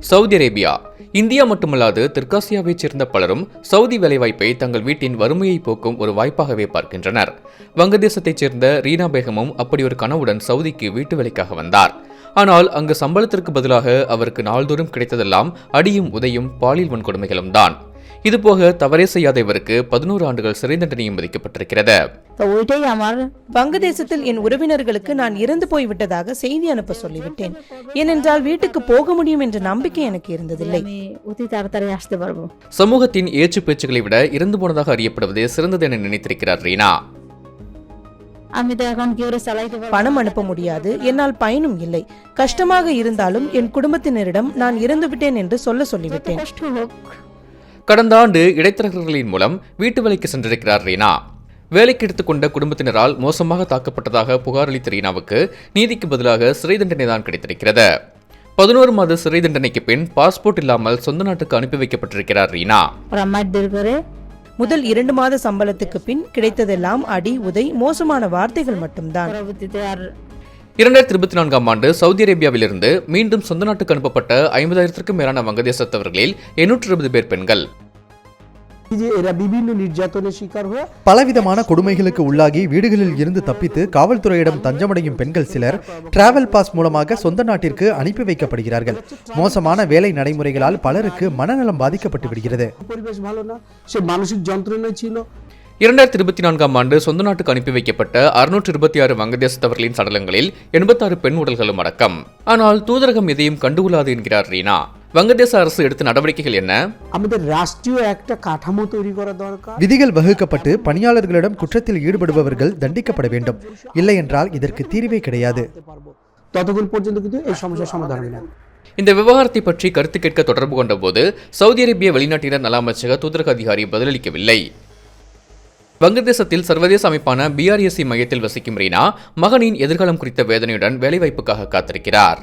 Saudi Arabia. India மட்டுமல்லாது தெற்காசியாவைச் சேர்ந்த பலரும் சவுதி வேலைவாய்ப்பை தங்கள் வீட்டின் வறுமையை போக்கும் ஒரு வாய்ப்பாகவே பார்க்கின்றனர். வங்கதேசத்தைச் சேர்ந்த ரீனா பேகமும் அப்படி ஒரு கனவுடன் சவுதிக்கு வீட்டு வேலைக்காக வந்தார். ஆனால் அங்கு சம்பளத்திற்கு பதிலாக அவருக்கு நாள்தோறும் கிடைத்ததெல்லாம் அடியும் உதையும் பாலியல் வன்கொடுமைகளும் தான் இதுபோக தவறே செய்யாத இவருக்கு பதினோரு ஆண்டுகள் சிறை தண்டனையும் விதிக்கப்பட்டிருக்கிறது. வங்கதேசத்தில் என் உறவினர்களுக்கு நான் இறந்து போய்விட்டதாக செய்தி அனுப்ப சொல்லிவிட்டேன். ஏனென்றால் வீட்டுக்கு போக முடியும் என்ற நம்பிக்கை எனக்கு இருந்ததில்லை. சமூகத்தின் ஏச்சு பேச்சுகளை விட இறந்து போனதாக அறியப்படுவதே சிறந்தது என நினைத்திருக்கிறார் ரீனா. பணம் அனுப்ப முடியாது என்னால் பயனும் இல்லை. கஷ்டமாக இருந்தாலும் என் குடும்பத்தினரிடம் நான் இறந்துவிட்டேன் என்று சொல்ல சொல்லிவிட்டேன். கடந்த ஆண்டு இடைத்தரகர்களின் மூலம் வீட்டு வேலைக்கு சென்றிருக்கிறார் ரீனா. வேலைக்கு எடுத்துக்கொண்ட குடும்பத்தினரால் மோசமாக தாக்கப்பட்டதாக புகார் அளித்த ரீனாவுக்கு நீதிக்கு பதிலாக சிறை தண்டனை தான் கிடைத்திருக்கிறது. பதினோரு மாத சிறை தண்டனைக்கு பின் பாஸ்போர்ட் இல்லாமல் சொந்த நாட்டுக்கு அனுப்பி வைக்கப்பட்டிருக்கிறார் ரீனா. முதல் இரண்டு மாத சம்பளத்துக்கு பின் கிடைத்ததெல்லாம் அடி உதை மோசமான வார்த்தைகள் மட்டும்தான். இரண்டாயிரத்தி இருபத்தி நான்காம் ஆண்டு சவுதி அரேபியாவிலிருந்து மீண்டும் சொந்த நாட்டுக்கு அனுப்பப்பட்ட ஐம்பதாயிரத்திற்கும் மேலான வங்கதேசத்தவர்களில் எண்ணூற்று இருபது பேர் பெண்கள். பலவிதமான கொடுமைகளுக்கு உள்ளாகி வீடுகளில் இருந்து தப்பித்து காவல்துறையிடம் தஞ்சமடையும் பெண்கள் சிலர் டிராவல் பாஸ் மூலமாக சொந்த நாட்டிற்கு அனுப்பி வைக்கப்படுகிறார்கள். மோசமான வேலை நடைமுறைகளால் பலருக்கு மனநலம் பாதிக்கப்பட்டு விடுகிறது. இரண்டாயிரத்தி இருபத்தி நான்காம் ஆண்டு சொந்த நாட்டுக்கு அனுப்பி வைக்கப்பட்ட அறுநூற்று இருபத்தி ஆறு வங்கதேசத்தவர்களின் சடலங்களில் எண்பத்தாறு பெண் உடல்களும் அடக்கம். ஆனால் தூதரகம் எதையும் கண்டுகொள்ளாது என்கிறார் ரீனா. வங்கதேச அரசு எடுத்த நடவடிக்கைகள் என்ன? விதிகள் வகுக்கப்பட்டு பணியாளர்களிடம் குற்றத்தில் ஈடுபடுபவர்கள் தண்டிக்கப்பட வேண்டும். இல்லை என்றால் இதற்கு தீர்வே கிடையாது. இந்த விவகாரத்தை பற்றி கருத்து கேட்க தொடர்பு கொண்டபோது சவுதி அரேபிய வெளிநாட்டினர் நல அமைச்சக தூதரக அதிகாரி பதிலளிக்கவில்லை. வங்கதேசத்தில் சர்வதேச அமைப்பான பிஆர்எஸ்சி மையத்தில் வசிக்கும் ரீனா மகனின் எதிர்காலம் குறித்த வேதனையுடன் வேலைவாய்ப்புக்காக காத்திருக்கிறார்.